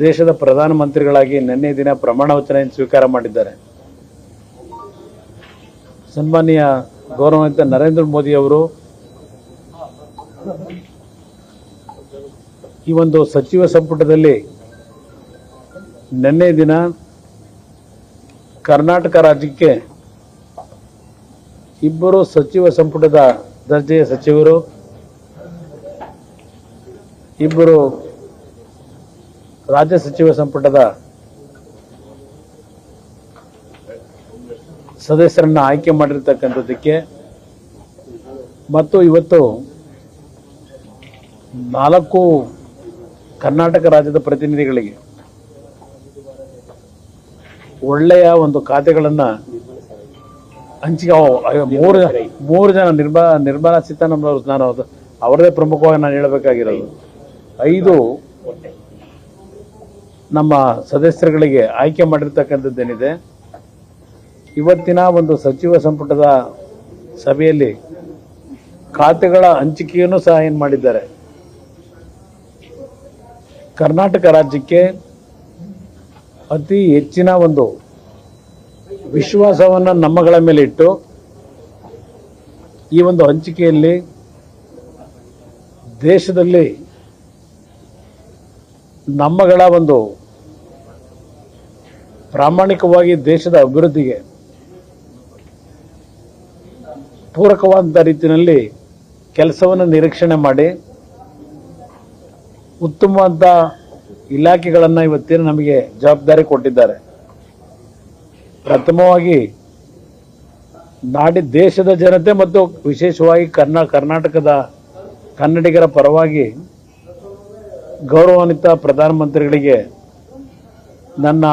ದೇಶದ ಪ್ರಧಾನಮಂತ್ರಿಗಳಾಗಿ ನಿನ್ನೆ ದಿನ ಪ್ರಮಾಣ ವಚನ ಸ್ವೀಕಾರ ಮಾಡಿದ್ದಾರೆ. ಸನ್ಮಾನ್ಯ ಗೌರವಾನ್ವಿತ ನರೇಂದ್ರ ಮೋದಿ ಅವರು ಈ ಒಂದು ಸಚಿವ ಸಂಪುಟದಲ್ಲಿ ನಿನ್ನೆ ದಿನ ಕರ್ನಾಟಕ ರಾಜ್ಯಕ್ಕೆ ಇಬ್ಬರು ಸಚಿವ ಸಂಪುಟದ ದರ್ಜೆಯ ಸಚಿವರು, ಇಬ್ಬರು ರಾಜ್ಯ ಸಚಿವ ಸಂಪುಟದ ಸದಸ್ಯರನ್ನು ಆಯ್ಕೆ ಮಾಡಿರ್ತಕ್ಕಂಥದ್ದಕ್ಕೆ ಮತ್ತು ಇವತ್ತು ನಾಲ್ಕು ಕರ್ನಾಟಕ ರಾಜ್ಯದ ಪ್ರತಿನಿಧಿಗಳಿಗೆ ಒಳ್ಳೆಯ ಒಂದು ಖಾತೆಗಳನ್ನು ಹಂಚಿಕೆ ಮೂರು ಮೂರು ಜನ ನಿರ್ಮಾ ನಿರ್ಮಲಾ ಸೀತಾರಾಮನ್ ಅವರು, ನಾನು ಅವರದೇ ಪ್ರಮುಖವಾಗಿ ನಾನು ಹೇಳಬೇಕಾಗಿರೋದು. ಐದು ನಮ್ಮ ಸದಸ್ಯರುಗಳಿಗೆ ಆಯ್ಕೆ ಮಾಡಿರ್ತಕ್ಕಂಥದ್ದೇನಿದೆ, ಇವತ್ತಿನ ಒಂದು ಸಚಿವ ಸಂಪುಟದ ಸಭೆಯಲ್ಲಿ ಖಾತೆಗಳ ಹಂಚಿಕೆಯನ್ನು ಸಹ ಏನು ಮಾಡಿದ್ದಾರೆ. ಕರ್ನಾಟಕ ರಾಜ್ಯಕ್ಕೆ ಅತಿ ಹೆಚ್ಚಿನ ಒಂದು ವಿಶ್ವಾಸವನ್ನು ನಮ್ಮಗಳ ಮೇಲೆ ಇಟ್ಟು ಈ ಒಂದು ಹಂಚಿಕೆಯಲ್ಲಿ ದೇಶದಲ್ಲಿ ನಮ್ಮಗಳ ಒಂದು ಪ್ರಾಮಾಣಿಕವಾಗಿ ದೇಶದ ಅಭಿವೃದ್ಧಿಗೆ ಪೂರಕವಾದ ರೀತಿಯಲ್ಲಿ ಕೆಲಸವನ್ನು ನಿರೀಕ್ಷಣೆ ಮಾಡಿ, ಉತ್ತಮವಾದ ಇಲಾಖೆಗಳನ್ನು ಇವತ್ತೇನು ನಮಗೆ ಜವಾಬ್ದಾರಿ ಕೊಟ್ಟಿದ್ದಾರೆ. ಪ್ರಥಮವಾಗಿ ನಾಡಿ ದೇಶದ ಜನತೆ ಮತ್ತು ವಿಶೇಷವಾಗಿ ಕರ್ನಾ, ಕರ್ನಾಟಕದ ಕನ್ನಡಿಗರ ಪರವಾಗಿ ಗೌರವಾನ್ವಿತ ಪ್ರಧಾನಮಂತ್ರಿಗಳಿಗೆ ನನ್ನ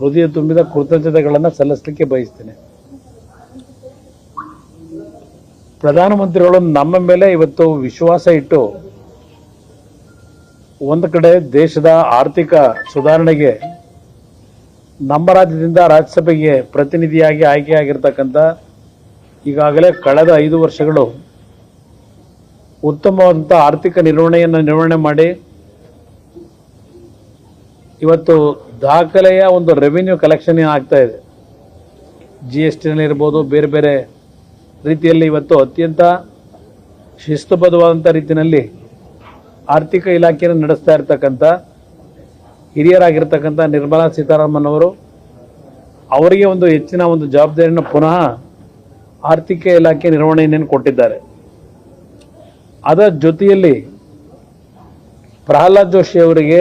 ಹೃದಯ ತುಂಬಿದ ಕೃತಜ್ಞತೆಗಳನ್ನು ಸಲ್ಲಿಸಲಿಕ್ಕೆ ಬಯಸ್ತೇನೆ. ಪ್ರಧಾನಮಂತ್ರಿಗಳು ನಮ್ಮ ಮೇಲೆ ಇವತ್ತು ವಿಶ್ವಾಸ ಇಟ್ಟು ಒಂದು ಕಡೆ ದೇಶದ ಆರ್ಥಿಕ ಸುಧಾರಣೆಗೆ ನಮ್ಮ ರಾಜ್ಯದಿಂದ ರಾಜ್ಯಸಭೆಗೆ ಪ್ರತಿನಿಧಿಯಾಗಿ ಆಯ್ಕೆಯಾಗಿರ್ತಕ್ಕಂಥ ಈಗಾಗಲೇ ಕಳೆದ ಐದು ವರ್ಷಗಳು ಉತ್ತಮವಾದಂಥ ಆರ್ಥಿಕ ನಿರ್ವಹಣೆಯನ್ನು ನಿರ್ವಹಣೆ ಮಾಡಿ, ಇವತ್ತು ದಾಖಲೆಯ ಒಂದು ರೆವಿನ್ಯೂ ಕಲೆಕ್ಷನ್ ಆಗ್ತಾ ಇದೆ? ಜಿ ಎಸ್ ಟಿನಲ್ಲಿ ಇರ್ಬೋದು, ಬೇರೆ ಬೇರೆ ರೀತಿಯಲ್ಲಿ ಇವತ್ತು ಅತ್ಯಂತ ಶಿಸ್ತುಬದ್ಧವಾದಂಥ ರೀತಿಯಲ್ಲಿ ಆರ್ಥಿಕ ಇಲಾಖೆಯನ್ನು ನಡೆಸ್ತಾ ಇರ್ತಕ್ಕಂಥ ಹಿರಿಯರಾಗಿರ್ತಕ್ಕಂಥ ನಿರ್ಮಲಾ ಸೀತಾರಾಮನ್ ಅವರು ಅವರಿಗೆ ಒಂದು ಹೆಚ್ಚಿನ ಒಂದು ಜವಾಬ್ದಾರಿಯನ್ನು ಪುನಃ ಆರ್ಥಿಕ ಇಲಾಖೆ ನಿರ್ವಹಣೆಯನ್ನು ಕೊಟ್ಟಿದ್ದಾರೆ. ಅದರ ಜೊತೆಯಲ್ಲಿ ಪ್ರಹ್ಲಾದ್ ಜೋಶಿ ಅವರಿಗೆ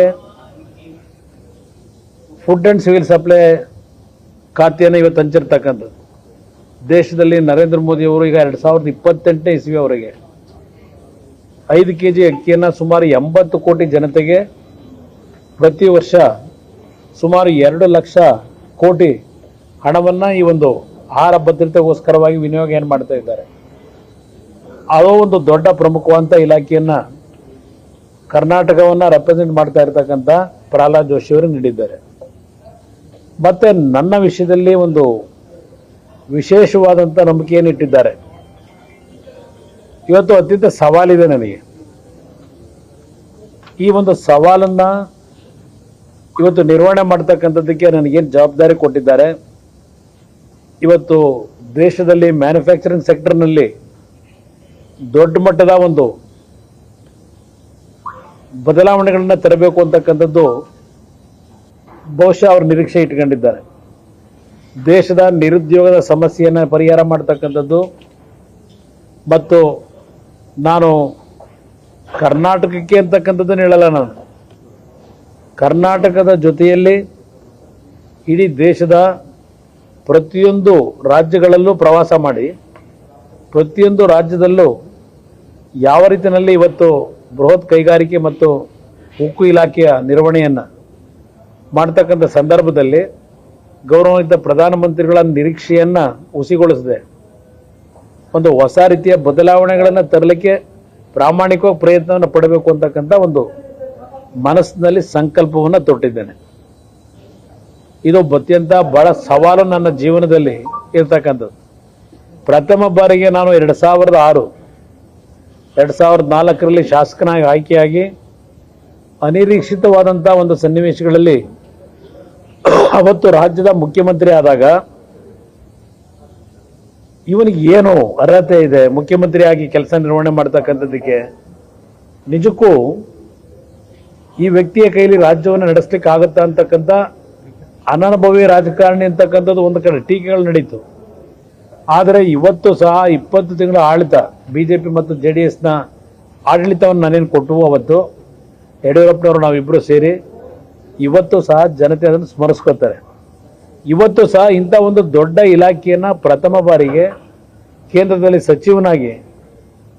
ಫುಡ್ ಆ್ಯಂಡ್ ಸಿವಿಲ್ ಸಪ್ಲೈ ಖಾತೆಯನ್ನು ಇವತ್ತು ಹಂಚಿರ್ತಕ್ಕಂಥದ್ದು. ದೇಶದಲ್ಲಿ ನರೇಂದ್ರ ಮೋದಿ ಅವರು ಈಗ ಎರಡು ಸಾವಿರದ ಇಪ್ಪತ್ತೆಂಟನೇ ಇಸ್ವಿ ಅವರಿಗೆ ಐದು ಕೆ ಜಿ ಅಕ್ಕಿಯನ್ನು ಸುಮಾರು ಎಂಬತ್ತು ಕೋಟಿ ಜನತೆಗೆ ಪ್ರತಿ ವರ್ಷ ಸುಮಾರು ಎರಡು ಲಕ್ಷ ಕೋಟಿ ಹಣವನ್ನು ಈ ಒಂದು ಆಹಾರ ಭದ್ರತೆಗೋಸ್ಕರವಾಗಿ ವಿನಿಯೋಗ ಏನು ಮಾಡ್ತಾ ಇದ್ದಾರೆ. ಅದು ಒಂದು ದೊಡ್ಡ ಪ್ರಮುಖವಂತ ಇಲಾಖೆಯನ್ನ ಕರ್ನಾಟಕವನ್ನ ರೆಪ್ರೆಸೆಂಟ್ ಮಾಡ್ತಾ ಇರ್ತಕ್ಕಂಥ ಪ್ರಹ್ಲಾದ್ ಜೋಶಿ ಅವರು ನೀಡಿದ್ದಾರೆ. ಮತ್ತೆ ನನ್ನ ವಿಷಯದಲ್ಲಿ ಒಂದು ವಿಶೇಷವಾದಂಥ ನಂಬಿಕೆಯನ್ನು ಇಟ್ಟಿದ್ದಾರೆ. ಇವತ್ತು ಅತ್ಯಂತ ಸವಾಲಿದೆ ನನಗೆ. ಈ ಒಂದು ಸವಾಲನ್ನ ಇವತ್ತು ನಿರ್ವಹಣೆ ಮಾಡ್ತಕ್ಕಂಥದ್ದಕ್ಕೆ ನನಗೇನು ಜವಾಬ್ದಾರಿ ಕೊಟ್ಟಿದ್ದಾರೆ. ಇವತ್ತು ದೇಶದಲ್ಲಿ ಮ್ಯಾನುಫ್ಯಾಕ್ಚರಿಂಗ್ ಸೆಕ್ಟರ್ನಲ್ಲಿ ದೊಡ್ಡ ಮಟ್ಟದ ಒಂದು ಬದಲಾವಣೆಗಳನ್ನ ತರಬೇಕು ಅಂತಕ್ಕಂಥದ್ದು ಬಹುಶಃ ಅವರು ನಿರೀಕ್ಷೆ ಇಟ್ಕೊಂಡಿದ್ದಾರೆ. ದೇಶದ ನಿರುದ್ಯೋಗದ ಸಮಸ್ಯೆಯನ್ನು ಪರಿಹಾರ ಮಾಡ್ತಕ್ಕಂಥದ್ದು ಮತ್ತು ನಾನು ಕರ್ನಾಟಕಕ್ಕೆ ಅಂತಕ್ಕಂಥದ್ದನ್ನು ಹೇಳಲ್ಲ ನಾನು. ಕರ್ನಾಟಕದ ಜೊತೆಯಲ್ಲಿ ಇಡೀ ದೇಶದ ಪ್ರತಿಯೊಂದು ರಾಜ್ಯಗಳಲ್ಲೂ ಪ್ರವಾಸ ಮಾಡಿ ಪ್ರತಿಯೊಂದು ರಾಜ್ಯದಲ್ಲೂ ಯಾವ ರೀತಿಯಲ್ಲಿ ಇವತ್ತು ಬೃಹತ್ ಕೈಗಾರಿಕೆ ಮತ್ತು ಉಕ್ಕು ಇಲಾಖೆಯ ನಿರ್ವಹಣೆಯನ್ನು ಮಾಡ್ತಕ್ಕಂಥ ಸಂದರ್ಭದಲ್ಲಿ ಗೌರವಾನ್ವಿತ ಪ್ರಧಾನಮಂತ್ರಿಗಳ ನಿರೀಕ್ಷೆಯನ್ನು ಹುಸಿಗೊಳಿಸಿದೆ ಒಂದು ಹೊಸ ರೀತಿಯ ಬದಲಾವಣೆಗಳನ್ನು ತರಲಿಕ್ಕೆ ಪ್ರಾಮಾಣಿಕವಾಗಿ ಪ್ರಯತ್ನವನ್ನು ಪಡಬೇಕು ಅಂತಕ್ಕಂಥ ಒಂದು ಮನಸ್ಸಿನಲ್ಲಿ ಸಂಕಲ್ಪವನ್ನು ತೊಟ್ಟಿದ್ದೇನೆ. ಇದು ಅತ್ಯಂತ ಬಹಳ ಸವಾಲು ನನ್ನ ಜೀವನದಲ್ಲಿ ಇರ್ತಕ್ಕಂಥದ್ದು. ಪ್ರಥಮ ಬಾರಿಗೆ ನಾನು ಎರಡು ಸಾವಿರದ ಆರು, ಎರಡು ಸಾವಿರದ ನಾಲ್ಕರಲ್ಲಿ ಶಾಸಕನಾಗಿ ಆಯ್ಕೆಯಾಗಿ ಅನಿರೀಕ್ಷಿತವಾದಂಥ ಒಂದು ಸನ್ನಿವೇಶಗಳಲ್ಲಿ ಅವತ್ತು ರಾಜ್ಯದ ಮುಖ್ಯಮಂತ್ರಿ ಆದಾಗ ಇವನಿಗೆ ಏನು ಅರ್ಹತೆ ಇದೆ? ಮುಖ್ಯಮಂತ್ರಿಯಾಗಿ ಕೆಲಸ ನಿರ್ವಹಣೆ ಮಾಡ್ತಕ್ಕಂಥದ್ದಕ್ಕೆ ನಿಜಕ್ಕೂ ಈ ವ್ಯಕ್ತಿಯ ಕೈಲಿ ರಾಜ್ಯವನ್ನು ನಡೆಸಲಿಕ್ಕೆ ಆಗುತ್ತಾ ಅಂತಕ್ಕಂಥ ಅನನುಭವಿ ರಾಜಕಾರಣಿ ಅಂತಕ್ಕಂಥದ್ದು ಒಂದು ಕಡೆ ಟೀಕೆಗಳು ನಡೀತು. ಆದರೆ ಇವತ್ತು ಸಹ ಇಪ್ಪತ್ತು ತಿಂಗಳ ಆಡಳಿತ ಬಿ ಜೆ ಪಿ ಮತ್ತು ಜೆ ಡಿ ಎಸ್ನ ಆಡಳಿತವನ್ನು ನಾನೇನು ಕೊಟ್ಟು ಅವತ್ತು, ಯಡಿಯೂರಪ್ಪನವರು ನಾವಿಬ್ಬರು ಸೇರಿ ಇವತ್ತು ಸಹ ಜನತೆ ಅದನ್ನು ಸ್ಮರಿಸ್ಕೋತಾರೆ ಇವತ್ತು ಸಹ ಇಂಥ ಒಂದು ದೊಡ್ಡ ಇಲಾಖೆಯನ್ನು ಪ್ರಥಮ ಬಾರಿಗೆ ಕೇಂದ್ರದಲ್ಲಿ ಸಚಿವನಾಗಿ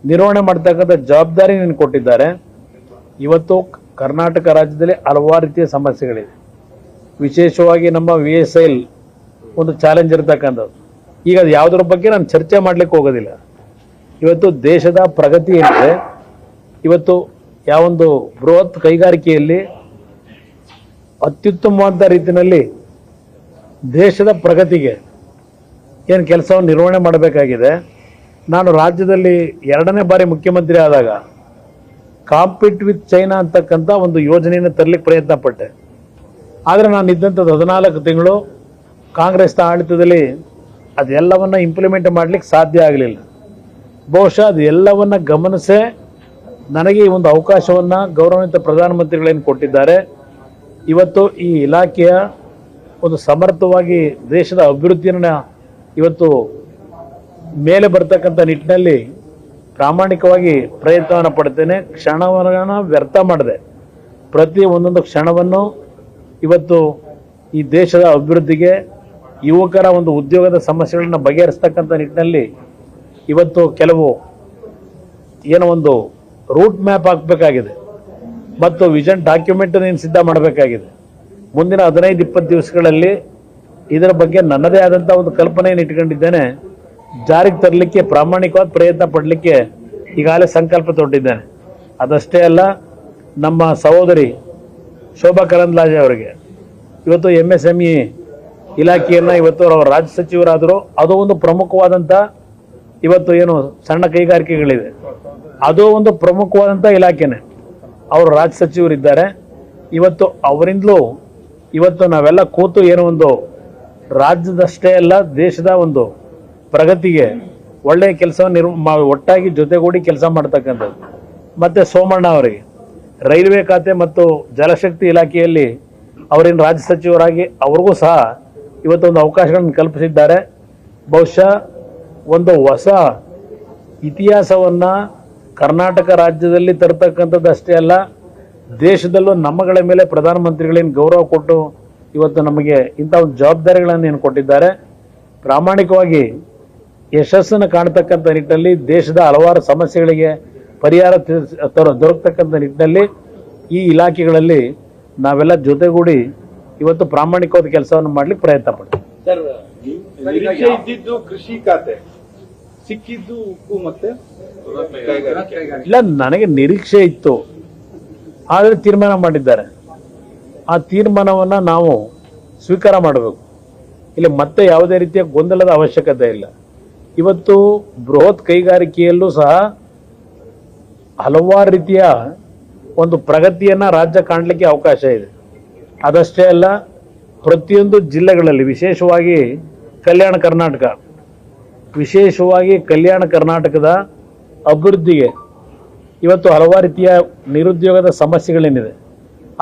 ನಿರ್ವಹಣೆ ಮಾಡ್ತಕ್ಕಂಥ ಜವಾಬ್ದಾರಿ ನೀನು ಕೊಟ್ಟಿದ್ದಾರೆ. ಇವತ್ತು ಕರ್ನಾಟಕ ರಾಜ್ಯದಲ್ಲಿ ಹಲವಾರು ರೀತಿಯ ಸಮಸ್ಯೆಗಳಿವೆ. ವಿಶೇಷವಾಗಿ ನಮ್ಮ ವಿ ಎಸ್ ಐಲ್ ಒಂದು ಚಾಲೆಂಜ್ ಇರತಕ್ಕಂಥದ್ದು. ಈಗ ಅದು ಯಾವುದರ ಬಗ್ಗೆ ನಾನು ಚರ್ಚೆ ಮಾಡ್ಲಿಕ್ಕೆ ಹೋಗೋದಿಲ್ಲ. ಇವತ್ತು ದೇಶದ ಪ್ರಗತಿ ಏನಿದೆ, ಇವತ್ತು ಯಾವೊಂದು ಬೃಹತ್ ಕೈಗಾರಿಕೆಯಲ್ಲಿ ಅತ್ಯುತ್ತಮವಾದ ರೀತಿಯಲ್ಲಿ ದೇಶದ ಪ್ರಗತಿಗೆ ಏನು ಕೆಲಸವನ್ನು ನಿರ್ವಹಣೆ ಮಾಡಬೇಕಾಗಿದೆ. ನಾನು ರಾಜ್ಯದಲ್ಲಿ ಎರಡನೇ ಬಾರಿ ಮುಖ್ಯಮಂತ್ರಿ ಆದಾಗ ಕಾಂಪಿಟ್ ವಿತ್ ಚೈನಾ ಅಂತಕ್ಕಂಥ ಒಂದು ಯೋಜನೆಯನ್ನು ತರಲಿಕ್ಕೆ ಪ್ರಯತ್ನ ಪಟ್ಟೆ. ಆದರೆ ನಾನು ಇದ್ದಂಥದ್ದು ಹದಿನಾಲ್ಕು ತಿಂಗಳು ಕಾಂಗ್ರೆಸ್ನ ಆಡಳಿತದಲ್ಲಿ ಅದೆಲ್ಲವನ್ನು ಇಂಪ್ಲಿಮೆಂಟ್ ಮಾಡಲಿಕ್ಕೆ ಸಾಧ್ಯ ಆಗಲಿಲ್ಲ. ಬಹುಶಃ ಅದು ಎಲ್ಲವನ್ನು ಗಮನಿಸೇ ನನಗೆ ಈ ಒಂದು ಅವಕಾಶವನ್ನು ಗೌರವಾನ್ವಿತ ಪ್ರಧಾನಮಂತ್ರಿಗಳೇನು ಕೊಟ್ಟಿದ್ದಾರೆ. ಇವತ್ತು ಈ ಇಲಾಖೆಯ ಒಂದು ಸಮರ್ಥವಾಗಿ ದೇಶದ ಅಭಿವೃದ್ಧಿಯನ್ನು ಇವತ್ತು ಮೇಲೆ ಬರ್ತಕ್ಕಂಥ ನಿಟ್ಟಿನಲ್ಲಿ ಪ್ರಾಮಾಣಿಕವಾಗಿ ಪ್ರಯತ್ನವನ್ನು ಪಡ್ತೇನೆ. ಕ್ಷಣವನ್ನು ವ್ಯರ್ಥ ಮಾಡಿದೆ. ಪ್ರತಿ ಒಂದೊಂದು ಕ್ಷಣವನ್ನು ಇವತ್ತು ಈ ದೇಶದ ಅಭಿವೃದ್ಧಿಗೆ ಯುವಕರ ಒಂದು ಉದ್ಯೋಗದ ಸಮಸ್ಯೆಗಳನ್ನ ಬಗೆಹರಿಸ್ತಕ್ಕಂಥ ನಿಟ್ಟಿನಲ್ಲಿ ಇವತ್ತು ಕೆಲವು ಏನೋ ಒಂದು ರೂಟ್ ಮ್ಯಾಪ್ ಹಾಕಬೇಕಾಗಿದೆ. ಮತ್ತು ವಿಷನ್ ಡಾಕ್ಯುಮೆಂಟ್ ನೀನು ಸಿದ್ಧ ಮಾಡಬೇಕಾಗಿದೆ. ಮುಂದಿನ ಹದಿನೈದು, ಇಪ್ಪತ್ತು ದಿವಸಗಳಲ್ಲಿ ಇದರ ಬಗ್ಗೆ ನನ್ನದೇ ಆದಂಥ ಒಂದು ಕಲ್ಪನೆಯನ್ನು ಇಟ್ಕೊಂಡಿದ್ದೇನೆ. ಜಾರಿಗೆ ತರಲಿಕ್ಕೆ ಪ್ರಾಮಾಣಿಕವಾದ ಪ್ರಯತ್ನ ಪಡಲಿಕ್ಕೆ ಈಗಾಗಲೇ ಸಂಕಲ್ಪ ತೊಟ್ಟಿದ್ದೇನೆ. ಅದಷ್ಟೇ ಅಲ್ಲ, ನಮ್ಮ ಸಹೋದರಿ ಶೋಭಾ ಕರಂದ್ಲಾಜೆ ಅವರಿಗೆ, ಇವತ್ತು ಎಂ ಎಸ್ ಎಂ ಇ ಇಲಾಖೆಯನ್ನು ಇವತ್ತು ಅವರು ರಾಜ್ಯ ಸಚಿವರಾದರು, ಅದು ಒಂದು ಪ್ರಮುಖವಾದಂಥ ಇವತ್ತು ಏನು ಸಣ್ಣ ಕೈಗಾರಿಕೆಗಳಿದೆ ಅದು ಒಂದು ಪ್ರಮುಖವಾದಂಥ ಇಲಾಖೆನೆ. ಅವರು ರಾಜ್ಯ ಸಚಿವರಿದ್ದಾರೆ. ಇವತ್ತು ಅವರಿಂದಲೂ ಇವತ್ತು ನಾವೆಲ್ಲ ಕೂತು ಏನೋ ಒಂದು ರಾಜ್ಯದಷ್ಟೇ ಅಲ್ಲ, ದೇಶದ ಒಂದು ಪ್ರಗತಿಗೆ ಒಳ್ಳೆಯ ಕೆಲಸ ನಿರ್ಮ ಒಟ್ಟಾಗಿ ಜೊತೆಗೂಡಿ ಕೆಲಸ ಮಾಡ್ತಕ್ಕಂಥದ್ದು. ಮತ್ತು ಸೋಮಣ್ಣ ಅವರಿಗೆ, ರೈಲ್ವೆ ಖಾತೆ ಮತ್ತು ಜಲಶಕ್ತಿ ಇಲಾಖೆಯಲ್ಲಿ ಅವರಿನ ರಾಜ್ಯ ಸಚಿವರಾಗಿ ಅವ್ರಿಗೂ ಸಹ ಇವತ್ತೊಂದು ಅವಕಾಶಗಳನ್ನು ಕಲ್ಪಿಸಿದ್ದಾರೆ. ಬಹುಶಃ ಒಂದು ಹೊಸ ಇತಿಹಾಸವನ್ನು ಕರ್ನಾಟಕ ರಾಜ್ಯದಲ್ಲಿ ತರತಕ್ಕಂಥದ್ದಷ್ಟೇ ಅಲ್ಲ, ದೇಶದಲ್ಲೂ ನಮ್ಮಗಳ ಮೇಲೆ ಪ್ರಧಾನಮಂತ್ರಿಗಳೇನು ಗೌರವ ಕೊಟ್ಟು ಇವತ್ತು ನಮಗೆ ಇಂಥ ಒಂದು ಜವಾಬ್ದಾರಿಗಳನ್ನು ಏನು ಕೊಟ್ಟಿದ್ದಾರೆ. ಪ್ರಾಮಾಣಿಕವಾಗಿ ಯಶಸ್ಸನ್ನು ಕಾಣ್ತಕ್ಕಂಥ ನಿಟ್ಟಿನಲ್ಲಿ ದೇಶದ ಹಲವಾರು ಸಮಸ್ಯೆಗಳಿಗೆ ಪರಿಹಾರ ತರ ದೊರಕತಕ್ಕಂಥ ನಿಟ್ಟಿನಲ್ಲಿ ಈ ಇಲಾಖೆಗಳಲ್ಲಿ ನಾವೆಲ್ಲ ಜೊತೆಗೂಡಿ ಇವತ್ತು ಪ್ರಾಮಾಣಿಕವಾದ ಕೆಲಸವನ್ನು ಮಾಡ್ಲಿಕ್ಕೆ ಪ್ರಯತ್ನ ಪಡ್ತೀವಿ ಇದ್ದಿದ್ದು ಕೃಷಿ ಖಾತೆ. ಸಿಕ್ಕಿದ್ದು ಉಕ್ಕು ಮತ್ತೆ ಇಲ್ಲ ನನಗೆ ನಿರೀಕ್ಷೆ ಇತ್ತು. ಆದರೆ ತೀರ್ಮಾನ ಮಾಡಿದ್ದಾರೆ. ಆ ತೀರ್ಮಾನವನ್ನು ನಾವು ಸ್ವೀಕಾರ ಮಾಡಬೇಕು. ಇಲ್ಲಿ ಮತ್ತೆ ಯಾವುದೇ ರೀತಿಯ ಗೊಂದಲದ ಅವಶ್ಯಕತೆ ಇಲ್ಲ. ಇವತ್ತು ಬೃಹತ್ ಕೈಗಾರಿಕೆಯಲ್ಲೂ ಸಹ ಹಲವಾರು ರೀತಿಯ ಒಂದು ಪ್ರಗತಿಯನ್ನು ರಾಜ್ಯ ಕಾಣಲಿಕ್ಕೆ ಅವಕಾಶ ಇದೆ. ಅದಷ್ಟೇ ಅಲ್ಲ, ಪ್ರತಿಯೊಂದು ಜಿಲ್ಲೆಗಳಲ್ಲಿ, ವಿಶೇಷವಾಗಿ ಕಲ್ಯಾಣ ಕರ್ನಾಟಕ, ವಿಶೇಷವಾಗಿ ಕಲ್ಯಾಣ ಕರ್ನಾಟಕದ ಅಭಿವೃದ್ಧಿಗೆ ಇವತ್ತು ಹಲವಾರು ರೀತಿಯ ನಿರುದ್ಯೋಗದ ಸಮಸ್ಯೆಗಳೇನಿದೆ.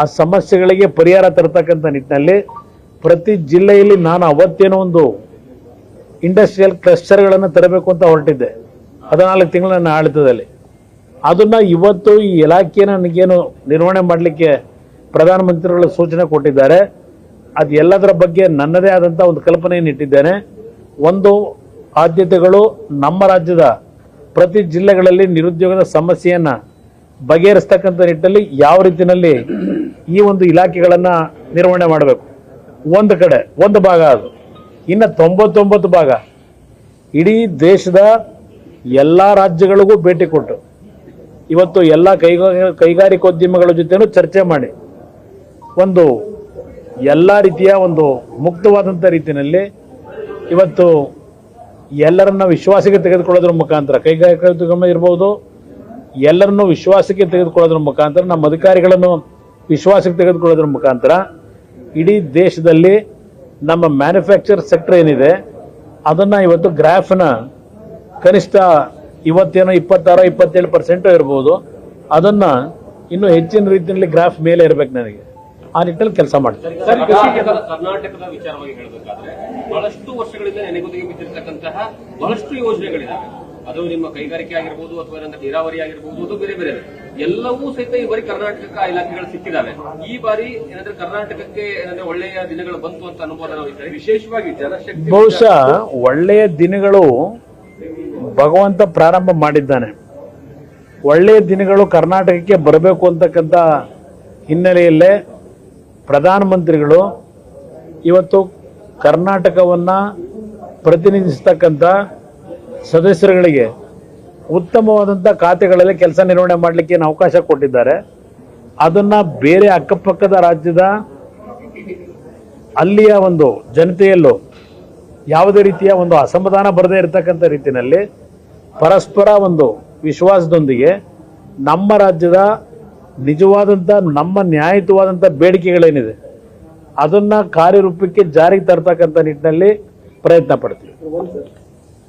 ಆ ಸಮಸ್ಯೆಗಳಿಗೆ ಪರಿಹಾರ ತರತಕ್ಕಂಥ ನಿಟ್ಟಿನಲ್ಲಿ ಪ್ರತಿ ಜಿಲ್ಲೆಯಲ್ಲಿ ನಾನು ಅವತ್ತೇನೋ ಒಂದು ಇಂಡಸ್ಟ್ರಿಯಲ್ ಕ್ಲಸ್ಟರ್ಗಳನ್ನು ತರಬೇಕು ಅಂತ ಹೊರಟಿದ್ದೆ. ಹದಿನಾಲ್ಕು ತಿಂಗಳು ನನ್ನ ಆಡಳಿತದಲ್ಲಿ. ಅದನ್ನು ಇವತ್ತು ಈ ಇಲಾಖೆಯನ್ನು ನನಗೇನು ನಿರ್ವಹಣೆ ಮಾಡಲಿಕ್ಕೆ ಪ್ರಧಾನಮಂತ್ರಿಗಳು ಸೂಚನೆ ಕೊಟ್ಟಿದ್ದಾರೆ. ಅದು ಎಲ್ಲದರ ಬಗ್ಗೆ ನನ್ನದೇ ಆದಂಥ ಒಂದು ಕಲ್ಪನೆಯನ್ನು ಇಟ್ಟಿದ್ದೇನೆ. ಒಂದು, ಆದ್ಯತೆಗಳು ನಮ್ಮ ರಾಜ್ಯದ ಪ್ರತಿ ಜಿಲ್ಲೆಗಳಲ್ಲಿ ನಿರುದ್ಯೋಗದ ಸಮಸ್ಯೆಯನ್ನು ಬಗೆಹರಿಸ್ತಕ್ಕಂಥ ನಿಟ್ಟಲ್ಲಿ ಯಾವ ರೀತಿಯಲ್ಲಿ ಈ ಒಂದು ಇಲಾಖೆಗಳನ್ನು ನಿರ್ವಹಣೆ ಮಾಡಬೇಕು. ಒಂದು ಕಡೆ, ಒಂದು ಭಾಗ ಅದು. ಇನ್ನು ತೊಂಬತ್ತೊಂಬತ್ತು ಭಾಗ. ಇಡೀ ದೇಶದ ಎಲ್ಲ ರಾಜ್ಯಗಳಿಗೂ ಭೇಟಿ ಕೊಟ್ಟು, ಇವತ್ತು ಎಲ್ಲ ಕೈಗಾರಿಕೋದ್ಯಮಗಳ ಜೊತೆನೂ ಚರ್ಚೆ ಮಾಡಿ ಒಂದು ಎಲ್ಲ ರೀತಿಯ ಒಂದು ಮುಕ್ತವಾದಂಥ ರೀತಿಯಲ್ಲಿ ಇವತ್ತು ಎಲ್ಲರನ್ನ ವಿಶ್ವಾಸಕ್ಕೆ ತೆಗೆದುಕೊಳ್ಳೋದ್ರ ಮುಖಾಂತರ, ಕೈಗಾರಿಕೋದ್ಯಮ ಇರ್ಬೋದು, ಎಲ್ಲರನ್ನು ವಿಶ್ವಾಸಕ್ಕೆ ತೆಗೆದುಕೊಳ್ಳೋದ್ರ ಮುಖಾಂತರ, ನಮ್ಮ ಅಧಿಕಾರಿಗಳನ್ನು ವಿಶ್ವಾಸಕ್ಕೆ ತೆಗೆದುಕೊಳ್ಳೋದ್ರ ಮುಖಾಂತರ ಇಡೀ ದೇಶದಲ್ಲಿ ನಮ್ಮ ಮ್ಯಾನುಫ್ಯಾಕ್ಚರ್ ಸೆಕ್ಟರ್ ಏನಿದೆ, ಅದನ್ನು ಇವತ್ತು ಗ್ರಾಫ್ನ ಕನಿಷ್ಠ ಇವತ್ತೇನೋ ಇಪ್ಪತ್ತಾರು ಇಪ್ಪತ್ತೇಳು ಪರ್ಸೆಂಟು ಇರ್ಬೋದು, ಅದನ್ನು ಇನ್ನೂ ಹೆಚ್ಚಿನ ರೀತಿಯಲ್ಲಿ ಗ್ರಾಫ್ ಮೇಲೆ ಇರಬೇಕು ನನಗೆ. ಆ ನಿಟ್ಟಿನಲ್ಲಿ ಕೆಲಸ ಮಾಡ್ತೀವಿ. ಕರ್ನಾಟಕದ ವಿಚಾರವಾಗಿ ಹೇಳಬೇಕಾದ್ರೆ ಬಹಳಷ್ಟು ವರ್ಷಗಳಿಂದ ನೆನೆಗುದಿಗೆ ಬಿದ್ದಿರತಕ್ಕಂತಹ ಬಹಳಷ್ಟು ಯೋಜನೆಗಳಿದಾವೆ. ಅದು ನಿಮ್ಮ ಕೈಗಾರಿಕೆ ಆಗಿರ್ಬೋದು ಅಥವಾ ಏನಂತ ನೀರಾವರಿ ಆಗಿರ್ಬೋದು ಅದು ಬೇರೆ ಬೇರೆ. ಎಲ್ಲವೂ ಸಹಿತ ಈ ಬಾರಿ ಕರ್ನಾಟಕ ಆ ಇಲಾಖೆಗಳು ಸಿಕ್ಕಿದಾವೆ. ಈ ಬಾರಿ ಏನಂದ್ರೆ ಕರ್ನಾಟಕಕ್ಕೆ ಏನಂದ್ರೆ ಒಳ್ಳೆಯ ದಿನಗಳು ಬಂತು ಅಂತ ಅನುಭವ ನಾವು ವಿಶೇಷವಾಗಿ ಜನಶಕ್ತಿ ಬಹುಶಃ ಒಳ್ಳೆಯ ದಿನಗಳು ಭಗವಂತ ಪ್ರಾರಂಭ ಮಾಡಿದ್ದಾನೆ. ಒಳ್ಳೆಯ ದಿನಗಳು ಕರ್ನಾಟಕಕ್ಕೆ ಬರಬೇಕು ಅಂತಕ್ಕಂಥ ಹಿನ್ನೆಲೆಯಲ್ಲೇ ಪ್ರಧಾನಮಂತ್ರಿಗಳು ಇವತ್ತು ಕರ್ನಾಟಕವನ್ನು ಪ್ರತಿನಿಧಿಸ್ತಕ್ಕಂಥ ಸದಸ್ಯರುಗಳಿಗೆ ಉತ್ತಮವಾದಂಥ ಖಾತೆಗಳಲ್ಲಿ ಕೆಲಸ ನಿರ್ವಹಣೆ ಮಾಡಲಿಕ್ಕೆ ಏನು ಅವಕಾಶ ಕೊಟ್ಟಿದ್ದಾರೆ. ಅದನ್ನು ಬೇರೆ ಅಕ್ಕಪಕ್ಕದ ರಾಜ್ಯದ ಅಲ್ಲಿಯ ಒಂದು ಜನತೆಯಲ್ಲೂ ಯಾವುದೇ ರೀತಿಯ ಒಂದು ಅಸಮಾಧಾನ ಬರದೇ ಇರತಕ್ಕಂಥ ರೀತಿಯಲ್ಲಿ ಪರಸ್ಪರ ಒಂದು ವಿಶ್ವಾಸದೊಂದಿಗೆ ನಮ್ಮ ರಾಜ್ಯದ ನಿಜವಾದಂಥ ನಮ್ಮ ನ್ಯಾಯಯುತವಾದಂಥ ಬೇಡಿಕೆಗಳೇನಿದೆ ಅದನ್ನ ಕಾರ್ಯರೂಪಕ್ಕೆ ಜಾರಿಗೆ ತರ್ತಕ್ಕಂಥ ನಿಟ್ಟಿನಲ್ಲಿ ಪ್ರಯತ್ನ ಪಡ್ತೀವಿ.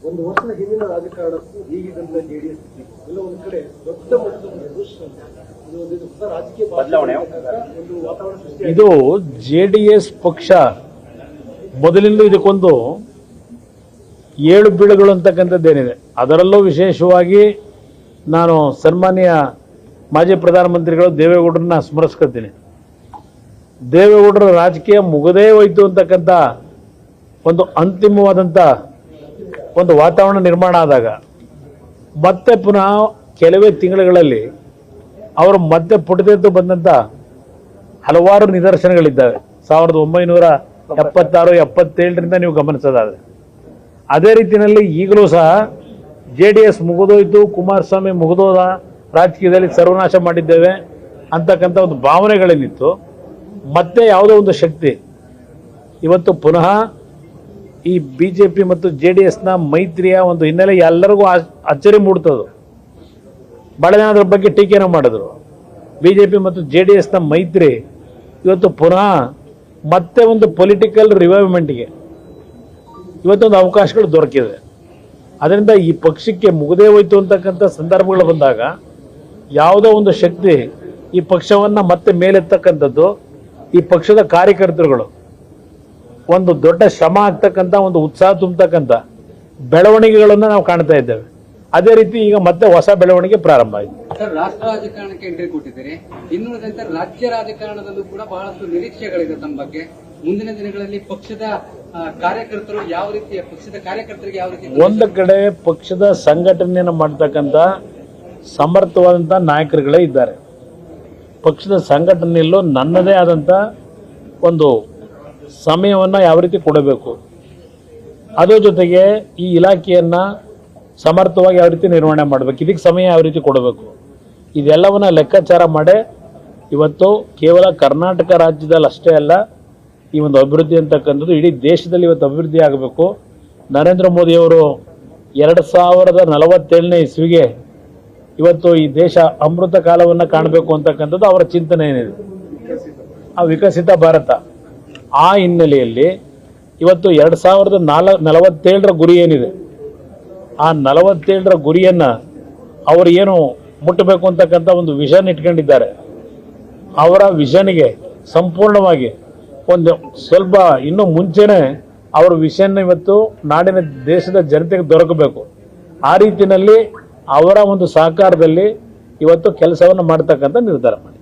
ಒಂದು ವರ್ಷದ ಹಿಂದಿನ ರಾಜಕಾರಣಕ್ಕೂ ಈಗಿದ್ದಂತ ಜೆಡಿಎಸ್ ಎಲ್ಲ ಒಂದು ಕಡೆ ದೊಡ್ಡ ಮಟ್ಟದ ಒಂದು ಎವಲ್ಯೂಷನ್ ಇದು ಒಂದು ಇದು ರಾಜಕೀಯ ಬದಲಾವಣೆ. ಒಂದು ವಾತಾವರಣ ಇದು ಜೆ ಡಿ ಎಸ್ ಪಕ್ಷ ಮೊದಲಿಂದ ಇದಕ್ಕೊಂದು ಏಳು ಬೀಳುಗಳು ಅಂತಕ್ಕಂಥದ್ದೇನಿದೆ. ಅದರಲ್ಲೂ ವಿಶೇಷವಾಗಿ ನಾನು ಸನ್ಮಾನ್ಯ ಮಾಜಿ ಪ್ರಧಾನಮಂತ್ರಿಗಳು ದೇವೇಗೌಡರನ್ನ ಸ್ಮರಿಸ್ಕೊತೀನಿ ದೇವೇಗೌಡರ ರಾಜಕೀಯ ಮುಗದೇ ಹೋಯ್ತು ಅಂತಕ್ಕಂಥ ಒಂದು ಅಂತಿಮವಾದಂಥ ಒಂದು ವಾತಾವರಣ ನಿರ್ಮಾಣ ಆದಾಗ, ಮತ್ತೆ ಪುನಃ ಕೆಲವೇ ತಿಂಗಳುಗಳಲ್ಲಿ ಅವರು ಮತ್ತೆ ಪುಟದೆದ್ದು ಬಂದಂಥ ಹಲವಾರು ನಿದರ್ಶನಗಳಿದ್ದಾವೆ. ಸಾವಿರದ ಒಂಬೈನೂರ ಎಪ್ಪತ್ತಾರು, ಎಪ್ಪತ್ತೇಳರಿಂದ ನೀವು ಗಮನಿಸೋದಾದರೆ. ಅದೇ ರೀತಿಯಲ್ಲಿ ಈಗಲೂ ಸಹ ಜೆ ಡಿ ಎಸ್ ಮುಗಿದೋಯ್ತು, ಕುಮಾರಸ್ವಾಮಿ ಮುಗಿದೋದ ರಾಜಕೀಯದಲ್ಲಿ ಸರ್ವನಾಶ ಮಾಡಿದ್ದೇವೆ ಅಂತಕ್ಕಂಥ ಒಂದು ಭಾವನೆಗಳೇನಿತ್ತು. ಮತ್ತೆ ಯಾವುದೋ ಒಂದು ಶಕ್ತಿ ಇವತ್ತು ಪುನಃ ಈ ಬಿ ಜೆ ಪಿ ಮತ್ತು ಜೆ ಡಿ ಎಸ್ನ ಮೈತ್ರಿಯ ಒಂದು ಹಿನ್ನೆಲೆ ಎಲ್ಲರಿಗೂ ಅಚ್ಚರಿ ಮೂಡ್ತದು. ಬಹಳ ಜನ ಅದ್ರ ಬಗ್ಗೆ ಟೀಕೆಯನ್ನು ಮಾಡಿದ್ರು. ಬಿ ಜೆ ಪಿ ಮತ್ತು ಜೆ ಡಿ ಎಸ್ನ ಮೈತ್ರಿ ಇವತ್ತು ಪುನಃ ಮತ್ತೆ ಒಂದು ಪೊಲಿಟಿಕಲ್ ರಿವೈವ್ಮೆಂಟ್ಗೆ ಇವತ್ತೊಂದು ಅವಕಾಶಗಳು ದೊರಕಿದೆ. ಅದರಿಂದ ಈ ಪಕ್ಷಕ್ಕೆ ಮುಗದೇ ಹೋಯ್ತು ಅಂತಕ್ಕಂಥ ಸಂದರ್ಭಗಳು ಬಂದಾಗ ಯಾವುದೋ ಒಂದು ಶಕ್ತಿ ಈ ಪಕ್ಷವನ್ನು ಮತ್ತೆ ಮೇಲೆತ್ತಕ್ಕಂಥದ್ದು ಈ ಪಕ್ಷದ ಕಾರ್ಯಕರ್ತರುಗಳು. ಒಂದು ದೊಡ್ಡ ಶ್ರಮ ಆಗ್ತಕ್ಕಂಥ ಒಂದು ಉತ್ಸಾಹ ತುಂಬತಕ್ಕಂಥ ಬೆಳವಣಿಗೆಗಳನ್ನು ನಾವು ಕಾಣ್ತಾ ಇದ್ದೇವೆ. ಅದೇ ರೀತಿ ಈಗ ಮತ್ತೆ ಹೊಸ ಬೆಳವಣಿಗೆ ಪ್ರಾರಂಭ ಆಯಿತು. ಸರ್ ರಾಷ್ಟ್ರ ರಾಜಕಾರಣಕ್ಕೆ ಎಂಟ್ರಿ ಕೊಟ್ಟಿದ್ದೀರಿ. ಇನ್ನುಳಿದಂತೆ ರಾಜ್ಯ ರಾಜಕಾರಣದಲ್ಲೂ ಕೂಡ ಬಹಳಷ್ಟು ನಿರೀಕ್ಷೆಗಳಿದೆ ತಮ್ಮ ಬಗ್ಗೆ. ಮುಂದಿನ ದಿನಗಳಲ್ಲಿ ಪಕ್ಷದ ಕಾರ್ಯಕರ್ತರು ಯಾವ ರೀತಿಯ ಪಕ್ಷದ ಕಾರ್ಯಕರ್ತರಿಗೆ ಯಾವ ರೀತಿ ಒಂದು ಕಡೆ ಪಕ್ಷದ ಸಂಘಟನೆಯನ್ನು ಮಾಡ್ತಕ್ಕಂಥ ಸಮರ್ಥವಾದಂಥ ನಾಯಕರುಗಳೇ ಇದ್ದಾರೆ. ಪಕ್ಷದ ಸಂಘಟನೆಯಲ್ಲೂ ನನ್ನದೇ ಆದಂಥ ಒಂದು ಸಮಯವನ್ನು ಯಾವ ರೀತಿ ಕೊಡಬೇಕು? ಅದರ ಜೊತೆಗೆ ಈ ಇಲಾಖೆಯನ್ನು ಸಮರ್ಥವಾಗಿ ಯಾವ ರೀತಿ ನಿರ್ವಹಣೆ ಮಾಡಬೇಕು? ಇದಕ್ಕೆ ಸಮಯ ಯಾವ ರೀತಿ ಕೊಡಬೇಕು? ಇದೆಲ್ಲವನ್ನು ಲೆಕ್ಕಾಚಾರ ಮಾಡೇ ಇವತ್ತು ಕೇವಲ ಕರ್ನಾಟಕ ರಾಜ್ಯದಲ್ಲಿ ಅಷ್ಟೇ ಅಲ್ಲ, ಈ ಒಂದು ಅಭಿವೃದ್ಧಿ ಅಂತಕ್ಕಂಥದ್ದು ಇಡೀ ದೇಶದಲ್ಲಿ ಇವತ್ತು ಅಭಿವೃದ್ಧಿ ಆಗಬೇಕು. ನರೇಂದ್ರ ಮೋದಿಯವರು ಎರಡು ಸಾವಿರದ ನಲವತ್ತೇಳನೇ ಇಸ್ವಿಗೆ ಇವತ್ತು ಈ ದೇಶ ಅಮೃತ ಕಾಲವನ್ನು ಕಾಣಬೇಕು ಅಂತಕ್ಕಂಥದ್ದು ಅವರ ಚಿಂತನೆ ಏನಿದೆ? ಆ ವಿಕಸಿತ ಭಾರತ. ಆ ಹಿನ್ನೆಲೆಯಲ್ಲಿ ಇವತ್ತು ಎರಡು ಸಾವಿರದ ನಾಲ್, ನಲವತ್ತೇಳರ ಗುರಿ ಏನಿದೆ? ಆ ನಲವತ್ತೇಳರ ಗುರಿಯನ್ನು ಅವರು ಏನು ಮುಟ್ಟಬೇಕು ಅಂತಕ್ಕಂಥ ಒಂದು ವಿಷನ್ ಇಟ್ಕೊಂಡಿದ್ದಾರೆ. ಅವರ ವಿಷನ್ಗೆ ಸಂಪೂರ್ಣವಾಗಿ ಒಂದು ಸ್ವಲ್ಪ ಇನ್ನೂ ಮುಂಚೆನೆ ಅವರ ವಿಷನ್ ಇವತ್ತು ನಾಡಿನ ದೇಶದ ಜನತೆಗೆ ದೊರಕಬೇಕು. ಆ ರೀತಿಯಲ್ಲಿ ಅವರ ಒಂದು ಸಹಕಾರದಲ್ಲಿ ಇವತ್ತು ಕೆಲಸವನ್ನು ಮಾಡ್ತಕ್ಕಂಥ ನಿರ್ಧಾರ ಮಾಡಿ